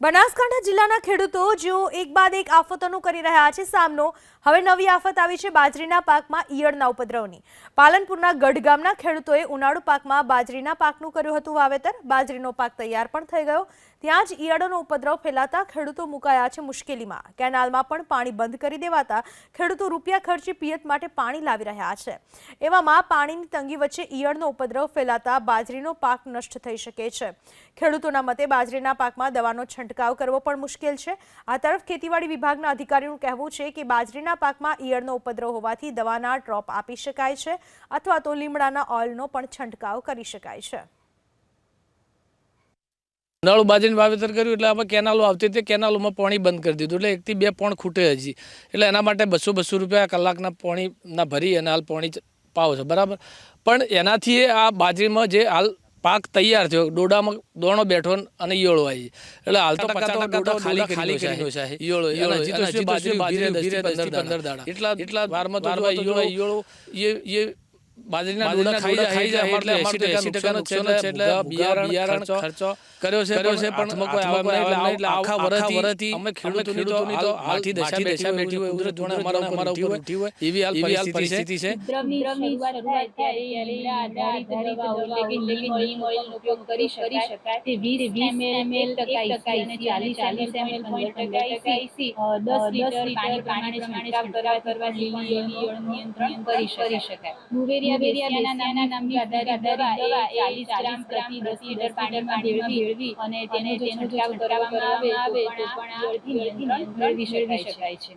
બનાસકાંઠા જિલ્લાના ખેડૂતો જેઓ એક બાદ એક આફતોનો કરી રહ્યા છે સામનો, હવે નવી આફત આવી છે બાજરીના પાકમાં ઈયળના ઉપદ્રવની. પાલનપુરના ગઢ ગામના ખેડૂતોએ ઉનાળુ પાકમાં બાજરીના પાકનું કર્યું હતું વાવેતર. બાજરીનો પાક તૈયાર પણ થઈ ગયો. ત્યાં જ ઈયળોનો ઉપદ્રવ ફેલાતા ખેડૂતો મુકાયા છે મુશ્કેલીમાં. કેનાલમાં પણ પાણી બંધ કરી દેવાતા ખેડૂતો રૂપિયા ખર્ચી પિયત માટે પાણી લાવી રહ્યા છે. એવામાં પાણીની તંગી વચ્ચે ઈયળનો ઉપદ્રવ ફેલાતા બાજરીનો પાક નષ્ટ થઈ શકે છે. ખેડૂતોના મતે બાજરીના પાકમાં દવાનો છંટકાવ કરવો પણ મુશ્કેલ છે. આ તરફ ખેતીવાડી વિભાગના અધિકારીનું કહેવું છે કે બાજરીના પાકમાં ઈયળનો ઉપદ્રવ હોવાથી દવાના ડ્રોપ આપી શકાય છે અથવા તો લીમડાના ઓઇલનો પણ છંટકાવ કરી શકાય છે. નળ બાજરીનું વાવેતર કર્યું એટલે આમાં કેનાલો આવતી હતી, કેનાલોમાં પાણી બંધ કરી દીધું એટલે એકથી બે પોણ ખૂટે હજી. એટલે એના માટે બસો બસો રૂપિયા કલાકના પાણીના ભરી અને હાલ પાણી પાવો છે, બરાબર? પણ એનાથી આ બાજરીમાં જે હાલ પાક તૈયાર થયો ડોડામાં દોણો બેઠો અને ઈયળો આવી એટલે હાલ તો પચાસ ટકા ખાલી ખાલી કર્યો છે ઈયળો ઈયળો બાજરી બાજરી પંદર દાડા એટલા એટલા વારમાં તો ઈયળો ઈયળો એ એ બાજરીના ડોડા ખાઈ જાય ખાઈ જાય એટલે 80% નુકસાન છે એટલે બિયારણ ખર્ચો કર્યો છે કર્યો છે પણ કોઈ આવે નહીં એટલે આખા વર્ષથી અમે ખેડૂતોની તો હાલ હાલથી દશા બેઠી બેઠી હોય કુદરત જોડે અમારા અમારા ઉપર ઉઠી હોય એવી હાલ પરિસ્થિતિ છે. ઉપદ્રવની શરૂઆત ત્યારે લીલા આધારિત દવાઓ એટલે કે નીમ ઓઇલનો ઉપયોગ કરી શકાય. તે 20 ml ટકા અને 40 ml પંદર ટકા ઇસી. દસ લીટર પાણી પાણી છંટકાવ કરવા કરવા લીલી નિયંત્રણ કરી શકાય. નાના નામની આધારિત દવા એ 40 ગ્રામ પ્રતિ 10 લીટર પાણીમાં ભેળવી અને તેને જો છંટકાવ કરવામાં આવે તો પણ આ નિયંત્રણ મેળવી શકાય છે.